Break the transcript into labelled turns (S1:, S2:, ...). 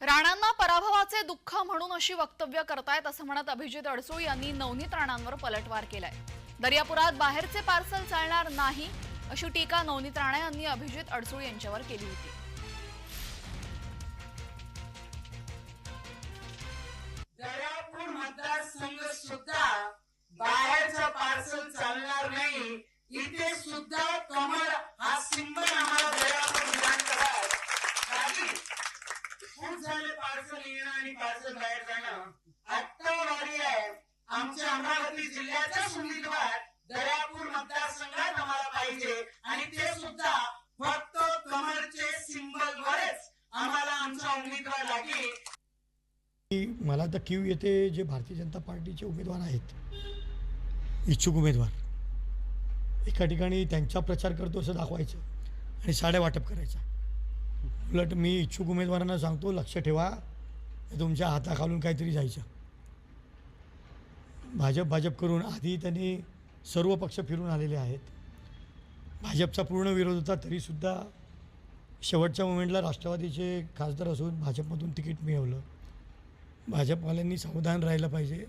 S1: राणांना पराभवाचे दुःख म्हणून अशी वक्तव्य करतायत असं म्हणत अभिजित अडसूळ यांनी नवनीत राणांवर पलटवार केलाय. दर्यापुरात बाहेरचे पार्सल चालणार नाही अशी टीका नवनीत राणा यांनी अभिजित अडसूळ यांच्यावर केली होती.
S2: दर्यापूर मतदारसंघ सुद्धा बाहेरचं पार्सल चालणार नाही. इथे सुद्धा कमळ हा सिंबल आम्हाला दर्यापूर विधानसभात नाही खूप झाले पार्सल येणं आणि पार्सल बाहेर जाणं आत्ता वारी आहे. आमच्या अमरावती जिल्ह्याचाच उमेदवार दर्यापूर मतदारसंघात आम्हाला पाहिजे. आणि ते सुद्धा फक्त कमरचे सिंबल सिंबलद्वारेच आम्हाला आमचा उमेदवार लागेल.
S3: मला तर क्यू येते जे भारतीय जनता पार्टीचे उमेदवार आहेत इच्छुक उमेदवार एका ठिकाणी त्यांचा प्रचार करतो असं दाखवायचं आणि साड्या वाटप करायचा. उलट मी इच्छुक उमेदवारांना सांगतो लक्ष ठेवा. तुमच्या हाताखालून काहीतरी जायचं. भाजप भाजप करून आधी त्यांनी सर्व पक्ष फिरून आलेले आहेत. भाजपचा पूर्ण विरोध होता तरीसुद्धा शेवटच्या मोमेंटला राष्ट्रवादीचे खासदार असून भाजपमधून तिकीट मिळवलं. भाजपवाल्यांनी सावधान राहिलं पाहिजे.